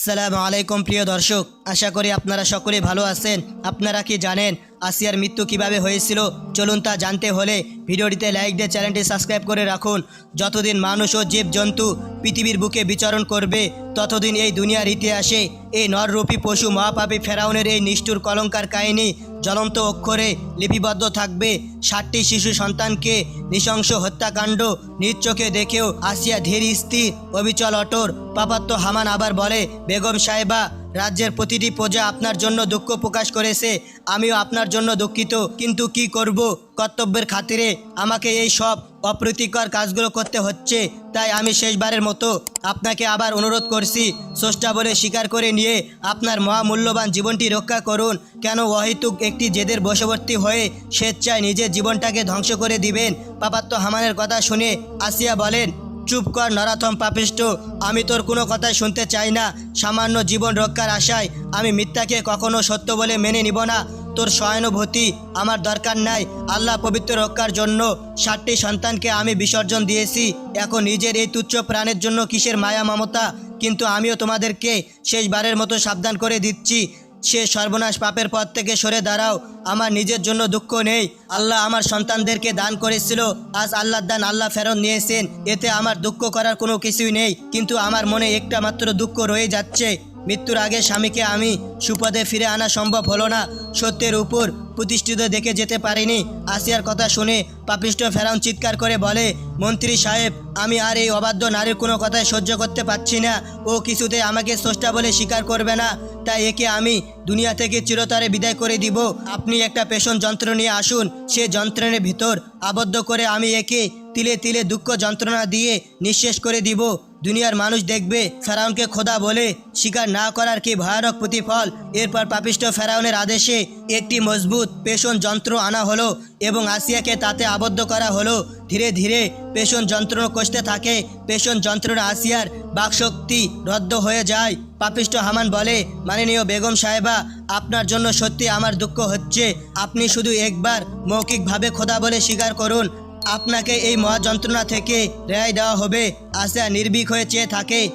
আসসালামু আলাইকুম প্রিয় দর্শক আশা করি আপনারা সকলে ভালো আছেন। আপনারা কি জানেন আসিয়ার মৃত্যু কীভাবে হয়েছিল, চলুন তা জানতে হলে ভিডিওটিতে লাইক দিয়ে চ্যানেলটি সাবস্ক্রাইব করে রাখুন। যতদিন মানুষ ও জীবজন্তু পৃথিবীর বুকে বিচরণ করবে, ততদিন এই দুনিয়ার ইতিহাসে এই নররূপী পশু মহাপাপী ফেরাউনের এই নিষ্ঠুর কলঙ্কার কাহিনী জ্বলন্ত অক্ষরে লিপিবদ্ধ থাকবে। ষাটটি শিশু সন্তানকে নৃশংস হত্যাকাণ্ড নিজ চোখে দেখেও আসিয়া ধীর স্থির, অবিচল, অটর পাপাত্ত হামান আবার বলে, বেগম সাহেবা রাজ্যের প্রতিটি প্রজা আপনার জন্য দুঃখ প্রকাশ করেছে, আমিও আপনার জন্য দুঃখিত। কিন্তু কি করব? কর্তব্যের খাতিরে আমাকে এই সব অপ্রীতিকর কাজগুলো করতে হচ্ছে, তাই আমি শেষবারের মতো আপনাকে আবার অনুরোধ করছি, স্রষ্টা বলে স্বীকার করে নিয়ে আপনার মহামূল্যবান জীবনটি রক্ষা করুন। কেন অহেতুক একটি জেদের বশবর্তী হয়ে স্বেচ্ছায় নিজের জীবনটাকে ধ্বংস করে দিবেন? পাপাত্ত হামানের কথা শুনে আসিয়া বলেন চুপ কর নরাথম পাপিষ্ট আমি তোর কোনো কথাই শুনতে চাই না। সামান্য জীবন রক্ষার আশায় আমি মিথ্যাকে কখনো সত্য বলে মেনে নিব না। তোর সহানুভূতি আমার দরকার নাই। আল্লাহ পবিত্র রক্ষার জন্য ষাটটি সন্তানকে আমি বিসর্জন দিয়েছি। এখন নিজের এই তুচ্ছ প্রাণের জন্য কিসের মায়া মমতা? কিন্তু আমিও তোমাদেরকে শেষবারের মতো সাবধান করে দিচ্ছি। সে সর্বনাশ পাপের পথ থেকে সরে দাঁড়াও। আমার নিজের জন্য দুঃখ নেই। আল্লাহ আমার সন্তানদেরকে দান করেছিল। আজ আল্লাহ দান আল্লাহ ফেরত নিয়েছেন। এতে আমার দুঃখ করার কোনো কিছুই নেই। কিন্তু আমার মনে একটা মাত্র দুঃখ রয়ে যাচ্ছে। মৃত্যুর আগে স্বামীকে আমি সুপদে ফিরে আনা সম্ভব হলো না। সত্যের উপর প্রতিষ্ঠিত দেখে যেতে পারিনি। আসিয়ার কথা শুনে পাপিষ্ট ফেরাউন চিৎকার করে বলে, মন্ত্রী সাহেব, আমি আর এই অবাধ্য নারীর কোনো কথাই সহ্য করতে পারছি না। ও কিছুতে আমাকে স্রষ্টা বলে স্বীকার করবে না। তাই একে আমি দুনিয়া থেকে চিরতরে বিদায় করে দিব। আপনি একটা পেশন যন্ত্র নিয়ে আসুন। সে যন্ত্রের ভিতর আবদ্ধ করে আমি একে তিলে তিলে দুঃখ যন্ত্রণা দিয়ে নিঃশেষ করে দিব। দুনিয়ার মানুষ দেখবে ফেরাউনকে খোদা বলে স্বীকার না করার কি ভয়ানক প্রতিফল? এরপর পাপিষ্ট ফেরাউনের আদেশে একটি মজবুত পেশন যন্ত্র আনা হলো এবং আসিয়াকে তাতে আবদ্ধ করা হলো। ধীরে ধীরে পেশন যন্ত্র কষতে থাকে। পেশন যন্ত্রণা আসিয়ার বাকশক্তি রদ্দ হয়ে যায়। পাপিষ্ট হামান বলে, মাননীয় বেগম সাহেবা, আপনার জন্য সত্যি আমার দুঃখ হচ্ছে। আপনি শুধু একবার মৌখিকভাবে খোদা বলে স্বীকার করুন। আপনাকে এই মহাযন্ত্রণা থেকে রেহাই দেওয়া হবে। আসিয়া নির্ভীক হয়ে চেয়ে থাকে।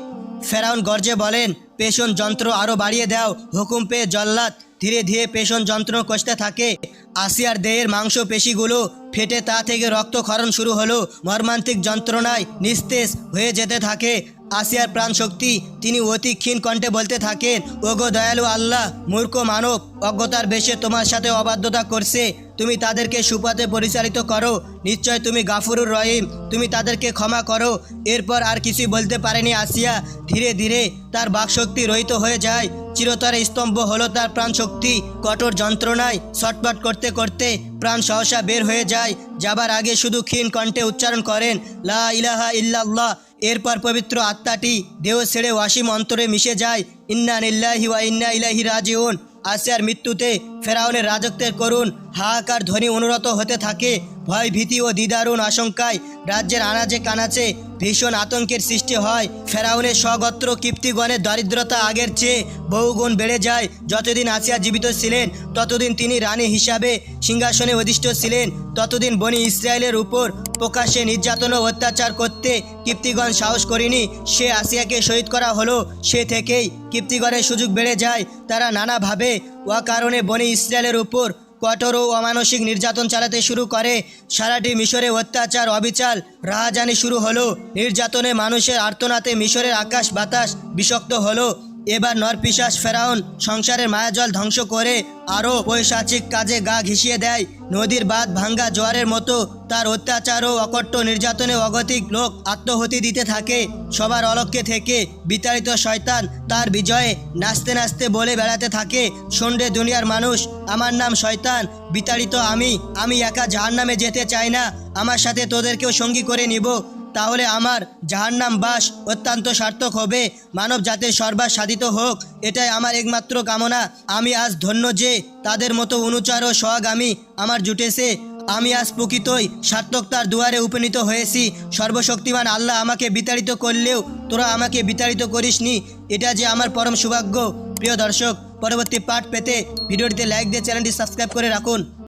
ফেরাউন গর্জে বলেন, পেশন যন্ত্র আরও বাড়িয়ে দাও। হুকুম পেয়ে জল্লাদ। ধীরে ধীরে পেশন যন্ত্র কষতে থাকে। আসিয়ার দেহের মাংস পেশিগুলো ফেটে তা থেকে রক্তক্ষরণ শুরু হলো। মর্মান্তিক যন্ত্রণায় নিস্তেজ হয়ে যেতে থাকে। আসিয়ার প্রাণ শক্তি তিনি অতি ক্ষীণ কণ্ঠে বলতে থাকেন, ওগো দয়ালু আল্লাহ, মূর্খ মানব, অজ্ঞতার বেশে তোমার সাথে অবাধ্যতা করছে। তুমি তাদেরকে সুপথে পরিচালিত করো। নিশ্চয় তুমি গাফুরুর রহিম। তুমি তাদেরকে ক্ষমা করো। এরপর আর কিছুই বলতে পারেনি আসিয়া। ধীরে ধীরে তার বাকশক্তি রহিত হয়ে যায়। চিরতরে স্তম্ভ হলো তার প্রাণ শক্তি কঠোর যন্ত্রণায় ছটপট করতে করতে প্রাণ সহসা বের হয়ে যায়। যাবার আগে শুধু ক্ষীণ কণ্ঠে উচ্চারণ করেন, লা ইলাহা ইল্লাল্লাহ। এরপর পবিত্র আত্মাটি দেহ ছেড়ে ওয়াসিম অন্তরে মিশে যায়। ইন্না নিল্লাহি ওয়া ইন্না ইলাহি রাজিউন। আসিয়ার মৃত্যুতে ফেরাউনের রাজত্বের করুণ হাহাকার ধ্বনি অনুরত হতে থাকে। ভয়, ভীতি ও দিদারুণ আশঙ্কায় রাজ্যের আনাচে কানাচে ভীষণ আতঙ্কের সৃষ্টি হয়। ফেরাউনের স্বগত্র কীর্তিগণের দারিদ্রতা আগের চেয়ে বহুগুণ বেড়ে যায়। যতদিন আসিয়া জীবিত ছিলেন, ততদিন তিনি রানী হিসাবে সিংহাসনে অধিষ্ঠ ছিলেন। ততদিন বনি ইসরায়েলের উপর প্রকাশ্যে নির্যাতন ও অত্যাচার করতে কীর্তিগণ সাহস করেনি। সে আসিয়াকে শহীদ করা হলো, সে থেকেই কীর্তিগণের সুযোগ বেড়ে যায়। তারা নানাভাবে ও কারণে বনি ইসরায়েলের উপর কঠোর ও অমানসিক নির্যাতন চালাতে শুরু করে। সারাটি মিশরে অত্যাচার, অবিচার, রাহাজানি শুরু হলো। নির্যাতনে মানুষের আর্তনাতে মিশরের আকাশ বাতাস বিষাক্ত হলো। এবার নরপিশাস ফেরাউন সংসারের মায়াজল ধ্বংস করে আরও পৈশাচিক কাজে গা ঘিষিয়ে দেয়। নদীর বাঁধ ভাঙ্গা জোয়ারের মতো তার অত্যাচার ও অকট্ট নির্যাতনে অগতিক লোক আত্মহতি দিতে থাকে। সবার অলক্ষ্যে থেকে বিতাড়িত শয়তান তার বিজয়ে নাচতে নাচতে বলে বেড়াতে থাকে। সন্ডে দুনিয়ার মানুষ, আমার নাম শয়তান, বিতাড়িত আমি আমি একা জাহান্নামে যেতে চাই না। আমার সাথে তোদেরকেও সঙ্গী করে নিব। তাহলে আমার জাহান্নাম বাস অত্যন্ত সার্থক হবে। মানব জাতির সর্বাস সাধিত হোক, এটাই আমার একমাত্র কামনা। আমি আজ ধন্য যে তাদের মতো অনুচার ও সহগামী আমার জুটেছে। আমি আজ প্রকৃতই সার্থকতার দুয়ারে উপনীত হয়েছি। সর্বশক্তিমান আল্লাহ আমাকে বিতাড়িত করলেও তোরা আমাকে বিতাড়িত করিসনি। এটা যে আমার পরম সৌভাগ্য। প্রিয় দর্শক, পরবর্তী পাঠ পেতে ভিডিওটিতে লাইক দিয়ে চ্যানেলটি সাবস্ক্রাইব করে রাখুন।